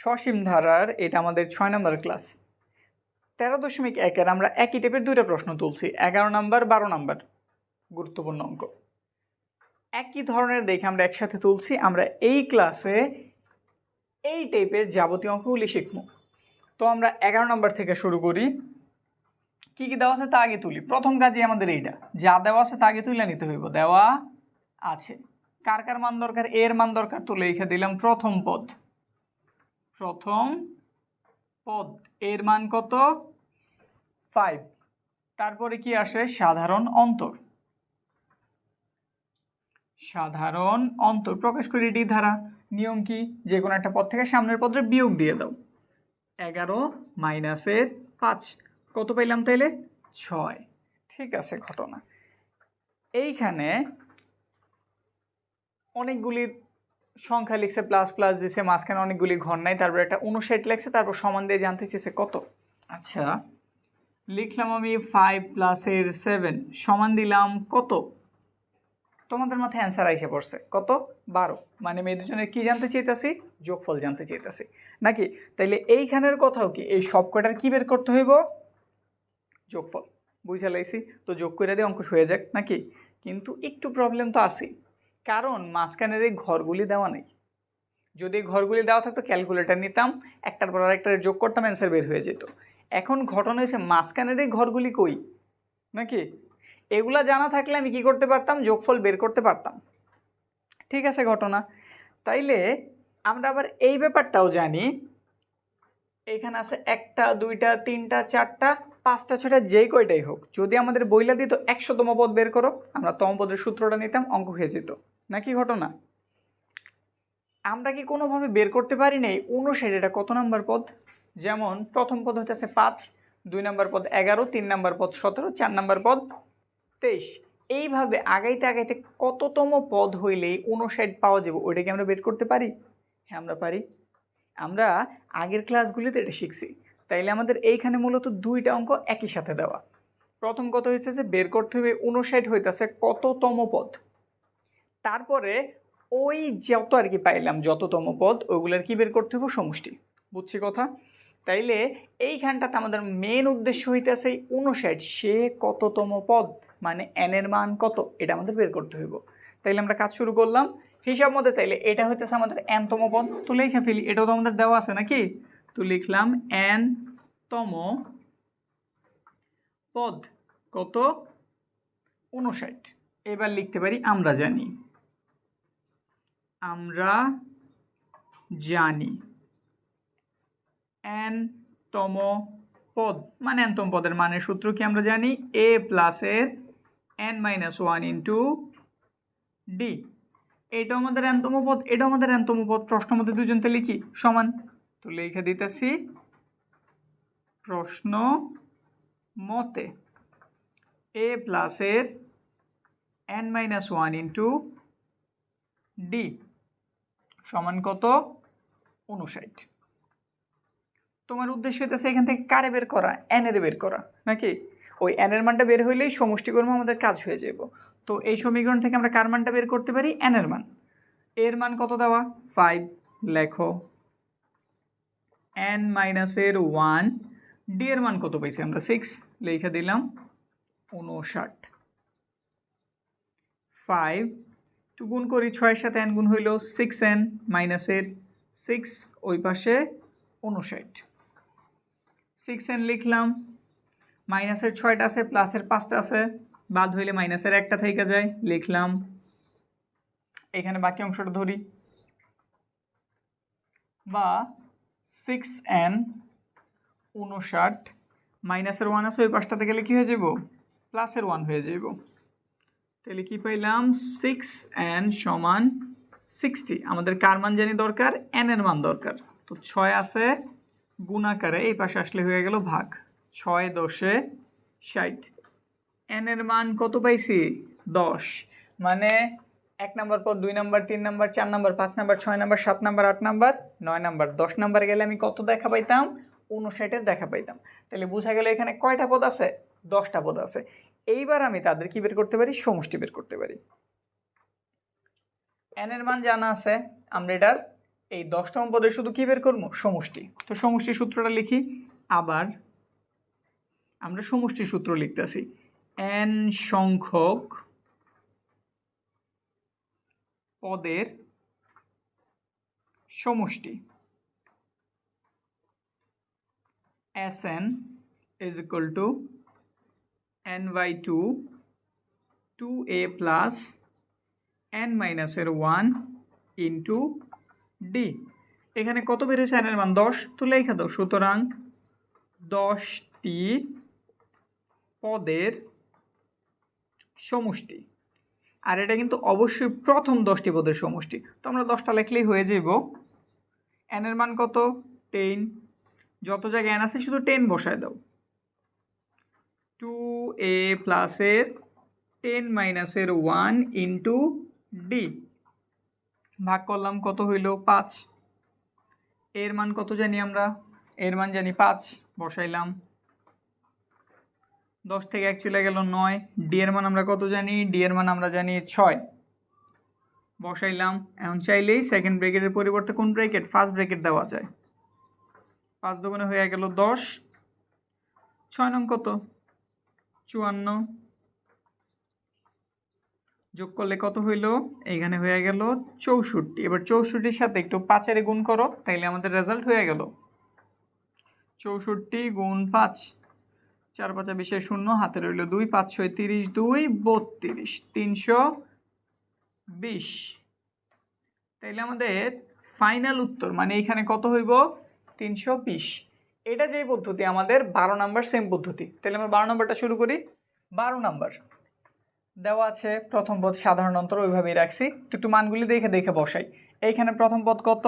সসীম ধারার, এটা আমাদের ছয় নম্বর ক্লাস তেরো দশমিক একের আমরা একই টাইপের দুইটা প্রশ্ন তুলছি। এগারো নম্বর, বারো নম্বর গুরুত্বপূর্ণ অঙ্ক। একই ধরনের দেখে আমরা একসাথে তুলছি, আমরা এই ক্লাসে এই টাইপের যাবতীয় অঙ্কগুলি শিখব। তো আমরা এগারো নম্বর থেকে শুরু করি। কি কি দেওয়া আছে তা আগে তুলি। প্রথম কাজই আমাদের এইটা। যা দেওয়া আছে তা আগে তুলে নিতে হইব। দেওয়া আছে। কার কার মান দরকার? এর মান দরকার তো লিখে দিলাম প্রথম পদ। প্রথম পদ এর মান কত? ফাইভ তারপরে কি আসে? সাধারণ অন্তর। সাধারণ অন্তর। প্রকাশ করি ডি ধারা। নিয়ম কি? যে কোনো একটা পদ থেকে সামনের পদে বিয়োগ দিয়ে দাও। এগারো মাইনাসের পাঁচ। কত পাইলাম তাইলে? ছয়। ঠিক আছে, ঘটনা। এইখানে অনেকগুলি সংখ্যা লিখছে প্লাস প্লাস দিছে মাঝখানে অনেকগুলি ঘর নাই তারপর একটা উনষাট লিখছে তারপর সমান দিয়ে জানতে চেয়েছে কত? আচ্ছা লিখলাম আমি ফাইভ প্লাসের সেভেন সমান দিলাম কত? তোমাদের মাথায় অ্যান্সার আইসে পড়ছে কত? বারো। মানে মেয়ে দুজনের কী জানতে চাইতেছি? যোগফল জানতে চাইতেছি। নাকি? তাইলে এইখানের কথাও কি? এই সব কটার কী বের করতে হইব? যোগফল। বুঝা লাইছি? তো যোগ করে দিয়ে অঙ্ক হয়ে যাক নাকি? কিন্তু একটু প্রবলেম তো আছেই। কারণ মাঝখানের এই ঘরগুলি দেওয়া নেই। যদি এই ঘরগুলি দেওয়া থাকতো ক্যালকুলেটার নিতাম, একটার পর আরেকটার যোগ করতাম অ্যান্সার বের হয়ে যেত। এখন ঘটনা হয়েছে, মাঝখানের এই ঘরগুলি কই? নাকি? এগুলা জানা থাকলে আমি কি করতে পারতাম? যোগফল বের করতে পারতাম। ঠিক আছে ঘটনা। তাইলে আমরা আবার এই ব্যাপারটাও জানি। এইখানে আছে একটা, দুইটা, তিনটা, চারটা, পাঁচটা ছটা যেই কয়টাই হোক। যদি আমাদের বইলা দিত, একশোতম পদ বের করো, আমরা তম পদের সূত্রটা নিতাম, অঙ্ক হয়ে যেত। নাকি ঘটনা? আমরা কি কোনোভাবে বের করতে পারি নাই? উনষাট এটা কত নাম্বার পদ? যেমন, প্রথম পদ হচ্ছে পাঁচ, দুই নাম্বার পদ এগারো, তিন নাম্বার পদ সতেরো, চার নাম্বার পদ তেইশ। এইভাবে আগাইতে আগাইতে কততম পদ হইলেই উনষাট পাওয়া যাবে, ওইটা কি আমরা বের করতে পারি? হ্যাঁ আমরা পারি। আমরা আগের ক্লাসগুলিতে এটা শিখছি। তাইলে আমাদের এইখানে মূলত দুইটা অঙ্ক একই সাথে দেওয়া। প্রথম কত যে বের করতে হবে উনষাট হইতেছে কততম পদ? তারপরে ওই যত আর কি পাইলাম, যততম পদ, ওইগুলোর কি বের করতে হবে সমষ্টি। বুঝছি কথা? তাইলে এইখানটাতে আমাদের মেন উদ্দেশ্য হইতেছে উনষাট সে কততম পদ মানে এনের মান কত, এটা আমাদের বের করতে হইব। তাইলে আমরা কাজ শুরু করলাম। হিসাব মধ্যে তাইলে এটা হইতেছে আমাদের এনতম পদ। তো লেখা ফেলি, এটাও তো আমাদের দেওয়া আছে নাকি? তো লিখলাম এন তম পদ কত? উনষাট এবার লিখতে পারি, আমরা জানি। আমরা জানি। এন তম পদ। মানে এনতম পদের মানের সূত্র কি আমরা জানি? এ প্লাসের N minus one into D এটা আমাদের এনতম পদ এটা আমাদের এনতম পদ। প্রশ্ন মধ্যে দুজনতে লিখি। সমান। তো লিখে দিতেছি প্রশ্ন মতে। এ প্লাসের N minus one into D সমান কত? উনষাট তোমার উদ্দেশ্য হইতেছে এখান থেকে কারে বের করা? এনের বের করা, নাকি? ওই এনের মানটা বের হইলেই সমষ্টিকর্ম আমাদের কাজ হয়ে যাব তো এই সমীকরণ থেকে আমরা কার মানটা বের করতে পারি? এনের মান। এর মান কত দেওয়া? ফাইভ লেখো। এন মাইনাসের ওয়ান ডি এর মান কত পাইছি আমরা? সিক্স লিখে দিলাম উনষাট ফাইভ টু গুণ করি, ছয়ের সাথে এন গুণ হইল সিক্স এন মাইনাসের সিক্স ওই পাশে উনষাট সিক্স এন লিখলাম মাইনাসের ছয়টা আছে প্লাসের পাঁচটা আছে, বাদ হইলে মাইনাসের একটা থেকে যায়, লিখলাম। এখানে বাকি অংশটা ধরি। বা সিক্স এন উনষাট মাইনাসের ওয়ান আছে, ওই পাশটাতে গেলে কী হয়ে যাব প্লাসের ওয়ান হয়ে যাব তাহলে কি পাইলাম? সিক্স এন সমান সিক্সটি আমাদের কার মান জানি দরকার? এন এর মান দরকার। তো ছয় আছে গুণাকারে এই পাশে আসলে হয়ে গেল ভাগ। ছয় দশে ষাট। এন এর মান কত পাইছি? দশ। মানে এক নাম্বার পর দুই নাম্বার, তিন নাম্বার, চার নাম্বার, পাঁচ নাম্বার, ছয় নাম্বার, সাত নাম্বার, আট নাম্বার, নয় নাম্বার। দশ নাম্বার গেলে আমি কত দেখা পাইতাম? উনষাটের দেখা পাইতাম। তাহলে বোঝা গেল এখানে কয়টা পদ আছে? দশটা পদ আছে। এইবার আমি তাদের কি বের করতে পারি, সমষ্টি বের করতে পারি। এন এর মান জানা আছে, আমরা এটার এই দশতম পদে শুধু কি বের করব? সমষ্টি। তো সমষ্টি সূত্রটা লিখি, আবার আমরা সমষ্টি সূত্র লিখতেছি। এন সংখ্যক পদের সমষ্টি। S N is equal to N by two two A plus N মাইনাসের ওয়ান ইন্টু ডি এখানে কত বেড়েছে এনের মান দশ। তো লেখা দাও। সুতরাং দশটি পদের সমষ্টি। আর এটা কিন্তু অবশ্যই প্রথম দশটি পদের সমষ্টি। তো আমরা দশটা লেখলেই হয়ে যাব। এনের মান কত? টেন যত জায়গায় এন আছে, শুধু টেন বসায় দাও। টু এ প্লাসের টেন মাইনাসের ওয়ান ইন্টু ডি ভাগ করলাম কত হইল? পাঁচ। এর মান কত জানি আমরা? এর মান জানি পাঁচ। বসাইলাম। দশ থেকে এক চলে গেল নয়। ডি এর মান আমরা কত জানি? ডি এর মান আমরা জানি ছয়। বসাইলাম। এখন চাইলেই সেকেন্ড ব্রেকেটের পরিবর্তে কোন ব্রেকেট ফার্স্ট ব্রেকেট দেওয়া যায়। পাঁচ দোকানে হয়ে গেল দশ। ছয় নং কত? চুয়ান্ন। যোগ করলে কত হইল? এইখানে হয়ে গেল চৌষট্টি। এবার চৌষট্টির সাথে একটু পাঁচের গুণ করো, তাইলে আমাদের রেজাল্ট হয়ে গেল। চৌষট্টি গুণ পাঁচ, চার পাঁচা বিশে শূন্য, হাতে রইল দুই, পাঁচ ছয় তিরিশ, দুই, বত্রিশ, তিনশো বিশ। তাইলে আমাদের ফাইনাল উত্তর মানে এখানে কত হইব? তিনশো বিশ। এটা যেই পদ্ধতি, আমাদের বারো নাম্বার সেম পদ্ধতি। তাহলে আমরা বারো নাম্বারটা শুরু করি। বারো নাম্বার। দেওয়া আছে প্রথম পদ সাধারণ অন্তর, ওইভাবেই রাখছি। তো একটু মানগুলি দেখে দেখে বসাই। এইখানে প্রথম পদ কত?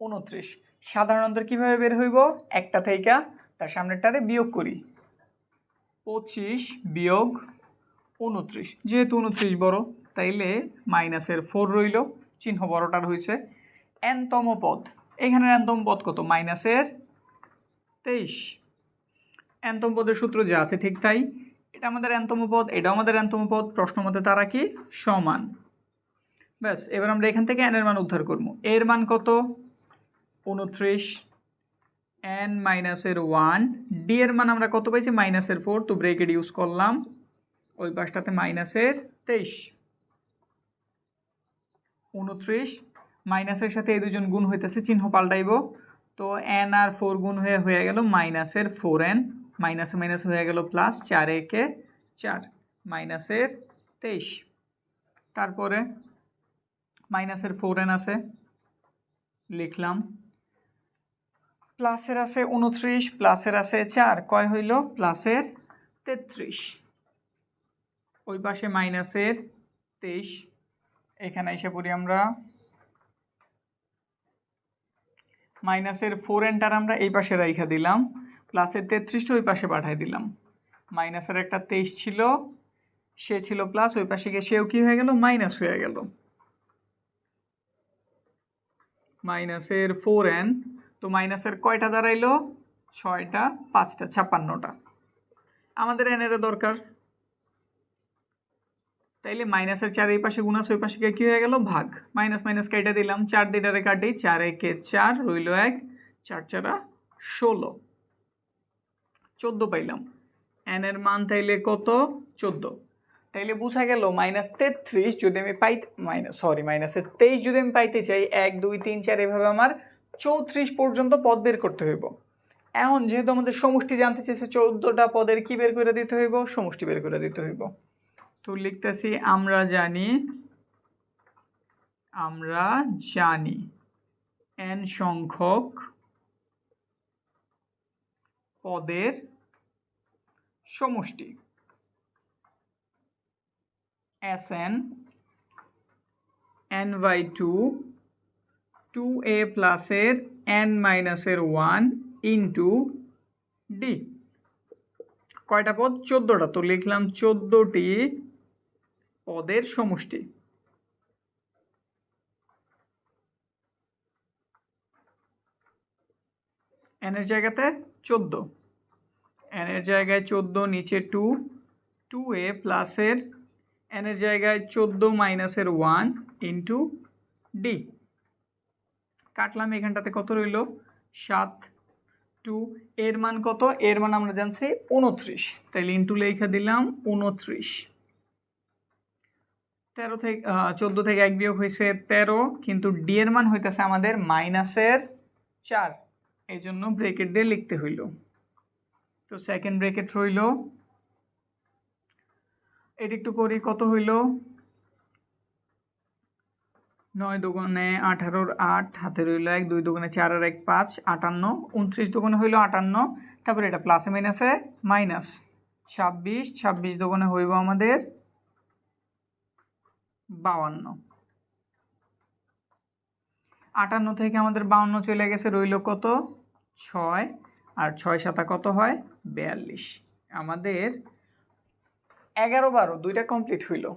উনত্রিশ। সাধারণ অন্তর কীভাবে বের হইব? একটা থেকে তার সামনেরটারে বিয়োগ করি। পঁচিশ বিয়োগ উনত্রিশ। যেহেতু উনত্রিশ বড়, তাইলে মাইনাসের ফোর রইল। চিহ্ন বড়টার হয়েছে এনতম পদ। এখানে এনতম পদ কত? মাইনাসের তেইশ। এনতম পদের সূত্র যা আছে ঠিক তাই। এটা আমাদের এনতম পদ, এটাও আমাদের এনতম পদ, প্রশ্ন মতে তারা কি? সমান। ব্যাস, এবার আমরা এখান থেকে এনের মান উদ্ধার করব। এর মান কত? উনত্রিশ। এন মাইনাসের ওয়ান ডি এর মান আমরা কত পাইছি? মাইনাসের ফোর তো ব্রেকেট ইউজ করলাম। ওই পাশটাতে মাইনাসের তেইশ। উনত্রিশ। মাইনাসের সাথে এই দুজন গুণ হইতেছে, চিহ্ন পাল্টাইব। তো এন আর ফোর গুণ হয়ে হয়ে গেল মাইনাসের ফোর এন মাইনাসে মাইনাস হয়ে গেল প্লাস চার একে চার মাইনাসের তেইশ। তারপরে মাইনাসের ফোর এন আছে, লিখলাম। প্লাসের আছে উনত্রিশ প্লাসের আছে চার, কয় হইল? প্লাসের তেত্রিশ। ওই পাশে মাইনাসের তেইশ। এখানে এসে পড়ি আমরা মাইনাসের ফোর এন্টার আমরা এই পাশে রাইখা দিলাম, প্লাসের তেত্রিশটা ওই পাশে পাঠাই দিলাম। মাইনাসের একটা তেইশ ছিল, সে ছিল প্লাস ওই পাশে গিয়ে সেও কি হয়ে গেল? মাইনাস হয়ে গেল। মাইনাসের ফোর এন তো মাইনাসের কয়টা দাঁড়াইলো? ছয়টা, পাঁচটা, ছাপ্পান্নটা। আমাদের এনের দরকার। তাইলে মাইনাসের চার এই পাশে গুণাস ওই পাশে গিয়ে কী হয়ে গেল? ভাগ। মাইনাস মাইনাস কেটে দিলাম। চার দিটারে কাটি, চার একে চার রইল এক, চার চারা ষোলো। চোদ্দ পাইলাম। এনের মান তাইলে কত? চোদ্দ। তাইলে বোঝা গেল মাইনাস তেত্রিশ যদি আমি পাই মাইনাস সরি মাইনাসের তেইশ যদি আমি পাইতে চাই, এক, দুই, তিন, চার এভাবে আমার চৌত্রিশ পর্যন্ত পদ বের করতে হইব। এখন যেহেতু আমাদের সমষ্টি জানতে চেয়েছে, চৌদ্দটা পদের কি বের করে দিতে হইব? সমষ্টি বের করে দিতে হইব। তো লিখতেছি, আমরা জানি। আমরা জানি। এন সংখ্যক পদের সমষ্টি। S N N by two two A প্লাসের এন মাইনাসের ওয়ান ইন্টু ডি। কয়টা পদ? চোদ্দোটা। তো লিখলাম, চোদ্দোটি পদের সমষ্টি। এনের জায়গাতে চোদ্দ। এনের জায়গায় চোদ্দ, নিচে টু টু এ প্লাসের এনের জায়গায় চোদ্দ মাইনাসের ওয়ান ইন্টু ডি কাটলাম এখানটাতে কত রইল? সাত টু এর মান কত? এর মান আমরা জানছি উনত্রিশ। তাইলে ইন্টু লেখা দিলাম উনত্রিশ। তেরো থেকে চোদ্দ থেকে এক বিয়োগ হয়েছে তেরো, কিন্তু ডি এর মান হইতেছে আমাদের মাইনাসের চার। এই জন্য ব্রেকেট দিয়ে লিখতে হইল। তো সেকেন্ড ব্রেকেট রইল। এটি একটু করি, কত হইল? নয় দোকানে আঠারোর আট, হাতে রইল এক, দুই দোকানে চার আর এক পাঁচ, আটান্ন, উনত্রিশ দোকানে হইল আটান্ন, তারপরে এটা প্লাসে মাইনাসে মাইনাস ছাব্বিশ ছাব্বিশ দোকানে হইব আমাদের বাউান্ন। আটান্ন থেকে আমাদের বাউন্ন চলে গেছে, রইল কত? ছয়। আর ছয় সাতা কত হয়? বিয়াল্লিশ। আমাদের এগারো বারো, দুইটা কমপ্লিট হইল।